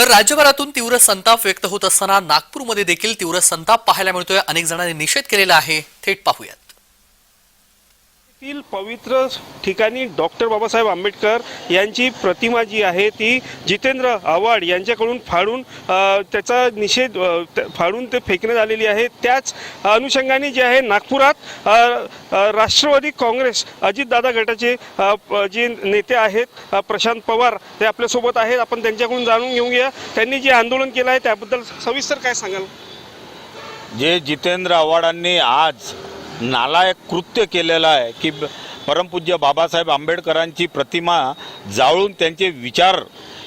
तर राज्यभरातून तीव्र संताप व्यक्त होत असताना नागपूरमध्ये देखील तीव्र संताप पाहायला मिळतोय. अनेक जणांनी निषेध केलेला आहे. थेट पाहूयात. येथील पवित्र ठिकाणी डॉक्टर बाबासाहेब आंबेडकर यांची प्रतिमा जी आहे ती जितेंद्र आव्हाड यांच्याकडून फाडून त्याचा निषेध फाडून ते फेकण्यात आलेली आहे. त्याच अनुषंगाने जे आहे नागपुरात राष्ट्रवादी काँग्रेस अजितदादा गटाचे जे नेते आहेत प्रशांत पवार ते आपल्यासोबत आहेत. आपण त्यांच्याकडून जाणून घेऊया. त्यांनी जे आंदोलन केलं आहे त्याबद्दल सविस्तर काय सांगाल? जे जितेंद्र आव्हाडांनी आज नालायक कृत्य केलेलं आहे की परमपूज्य बाबासाहेब आंबेडकरांची प्रतिमा जाळून त्यांचे विचार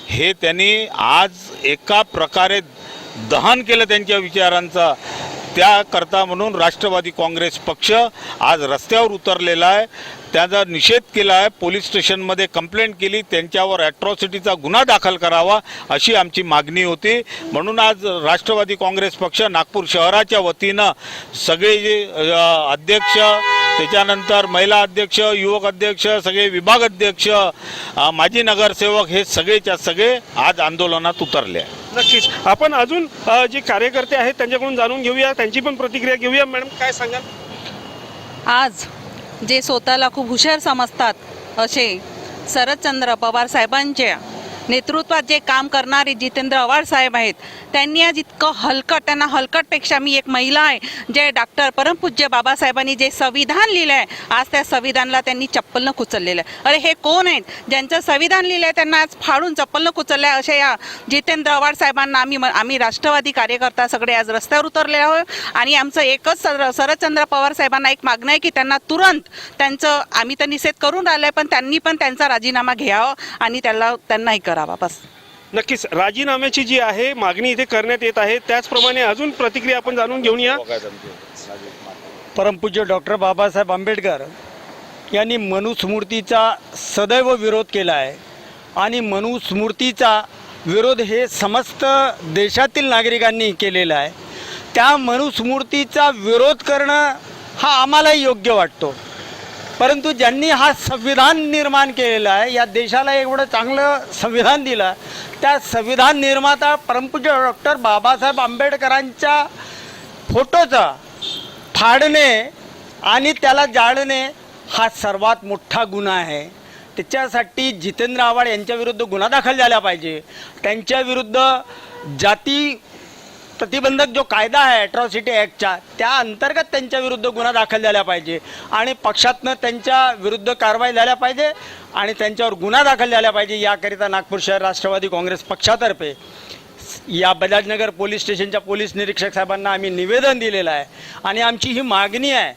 हे त्यांनी आज एका प्रकारे दहन केलं त्यांच्या विचारांचा. त्याकरता म्हणून राष्ट्रवादी काँग्रेस पक्ष आज रस्त्यावर उतरलेला आहे. त्याचा निषेध केला आहे. पोलीस स्टेशनमध्ये कंप्लेंट केली. त्यांच्यावर ॲट्रॉसिटीचा गुन्हा दाखल करावा अशी आमची मागणी होती. म्हणून आज राष्ट्रवादी काँग्रेस पक्ष नागपूर शहराच्या वतीनं सगळे जे अध्यक्ष त्याच्यानंतर महिला अध्यक्ष युवक अध्यक्ष सगळे विभाग अध्यक्ष माजी नगरसेवक हे सगळेच्या सगळे आज आंदोलनात उतरले आहे नक्कीच. आपण अजून जे कार्यकर्ते आहेत त्यांच्याकडून जाणून घेऊया. त्यांची पण प्रतिक्रिया घेऊया. मॅडम काय सांगाल? आज जे स्वतःला खूप हुशार समजतात असे शरदचंद्र पवार साहेबांच्या नेतृत्वात जे काम करणारे जितेंद्र आव्हाड साहेब आहेत त्यांनी आज इतकं हलकट त्यांना हलकटपेक्षा मी एक महिला आहे जे डॉक्टर परमपूज्य बाबासाहेबांनी जे संविधान लिहिलं आहे आज त्या संविधानाला त्यांनी चप्पलनं कुचललेलं आहे. अरे हे कोण आहेत? ज्यांचं संविधान लिहिलं आहे त्यांना आज फाडून चप्पलनं कुचललं आहे अशा या जितेंद्र आव्हाड साहेबांना आम्ही आम्ही राष्ट्रवादी कार्यकर्ता सगळे आज रस्त्यावर उतरले आहोत. आणि आमचं एकच सर शरदचंद्र पवार साहेबांना एक मागणं आहे की त्यांना तुरंत त्यांचं आम्ही तर निषेध करून राहिलो आहे पण त्यांनी पण त्यांचा राजीनामा घ्यावा आणि त्याला त्यांनाही करावा. बस. नक्कीच. राजीनाम्याची जी आहे मागणी इथे करण्यात येत आहे. त्याचप्रमाणे अजून प्रतिक्रिया आपण जाणून घेऊया परमपूज्य डॉक्टर बाबासाहेब आंबेडकर यांनी मनुस्मृतीचा सदैव विरोध केला आहे. आणि मनुस्मृतीचा विरोध हे समस्त देशातील नागरिकांनी केलेला आहे. त्या मनुस्मृतीचा विरोध करणं हा आम्हालाही योग्य वाटतो. परंतु ज्यांनी हा संविधान निर्माण केलेला आहे या देशाला एवढं चांगलं संविधान दिलं त्या संविधान निर्माता परमपूज्य डॉक्टर बाबासाहेब आंबेडकरांच्या फोटोचा फाडणे आणि त्याला जाळणे हा सर्वात मोठा गुन्हा आहे. त्याच्यासाठी जितेंद्र आव्हाड यांच्याविरुद्ध गुन्हा दाखल झाला पाहिजे. त्यांच्याविरुद्ध जाती प्रतिबंधक जो कायदा आहे अट्रॉसिटी ॲक्टचा त्या अंतर्गत त्यांच्या विरुद्ध गुन्हा दाखल झाला पाहिजे. आणि पक्षातनं त्यांच्या विरुद्ध कारवाई झाल्या पाहिजे आणि त्यांच्यावर गुन्हा दाखल झाला पाहिजे याकरिता नागपूर शहर राष्ट्रवादी काँग्रेस पक्षातर्फे. या बजाजनगर पोलीस स्टेशनच्या पोलीस निरीक्षक साहेबांना आम्ही निवेदन दिलेलं आहे. आणि आमची ही मागणी आहे